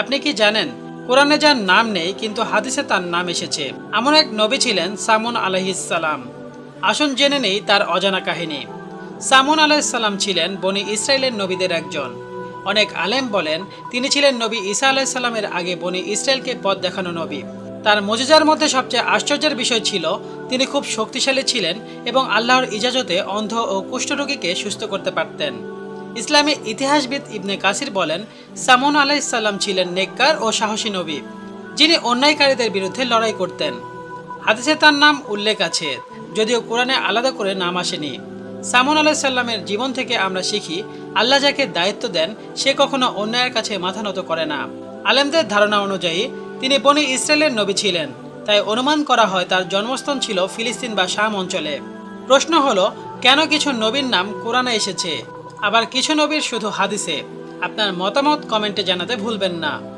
আপনি কি জানেন? কোরআনে যার নাম নেই, কিন্তু হাদিসে তার নাম এসেছে। এমন এক নবী ছিলেন সামুন আলহিসাল্লাম আসুন জেনে নেই তার অজানা কাহিনী। সামুন আলাইসাল্লাম ছিলেন বনি ইসরায়েলের নবীদের একজন। অনেক আলেম বলেন, তিনি ছিলেন নবী ঈসা আলাইসাল্লামের আগে বনি ইসরায়েলকে পথ দেখানো নবী। তার মজিজার মধ্যে সবচেয়ে আশ্চর্যের বিষয় ছিল, তিনি খুব শক্তিশালী ছিলেন এবং আল্লাহর ইজাজতে অন্ধ ও কুষ্ঠরোগীকে সুস্থ করতে পারতেন। ইসলামী ইতিহাসবিদ ইবনে কাসির বলেন সামুন আলাইসাল্লাম ছিলেন নেককার ও সাহসী নবী, যিনি অন্যায়কারীদের বিরুদ্ধে লড়াই করতেন। হাদিসে তার নাম উল্লেখ আছে, যদিও কোরআনে আলাদা করে নাম আসেনি। সামুন আলাইসাল্লামের জীবন থেকে আমরা শিখি, আল্লাহ যাকে দায়িত্ব দেন, সে কখনো অন্যায়ের কাছে মাথা নত করে না। আলেমদের ধারণা অনুযায়ী, তিনি বনি ইসরায়েলের নবী ছিলেন, তাই অনুমান করা হয় তার জন্মস্থান ছিল ফিলিস্তিন বা শাম অঞ্চলে। প্রশ্ন হলো, কেন কিছু নবীর নাম কোরআনে এসেছে? আবার কিছু নবীর শুধু হাদিসে। আপনার মতামত কমেন্টে জানাতে ভুলবেন না।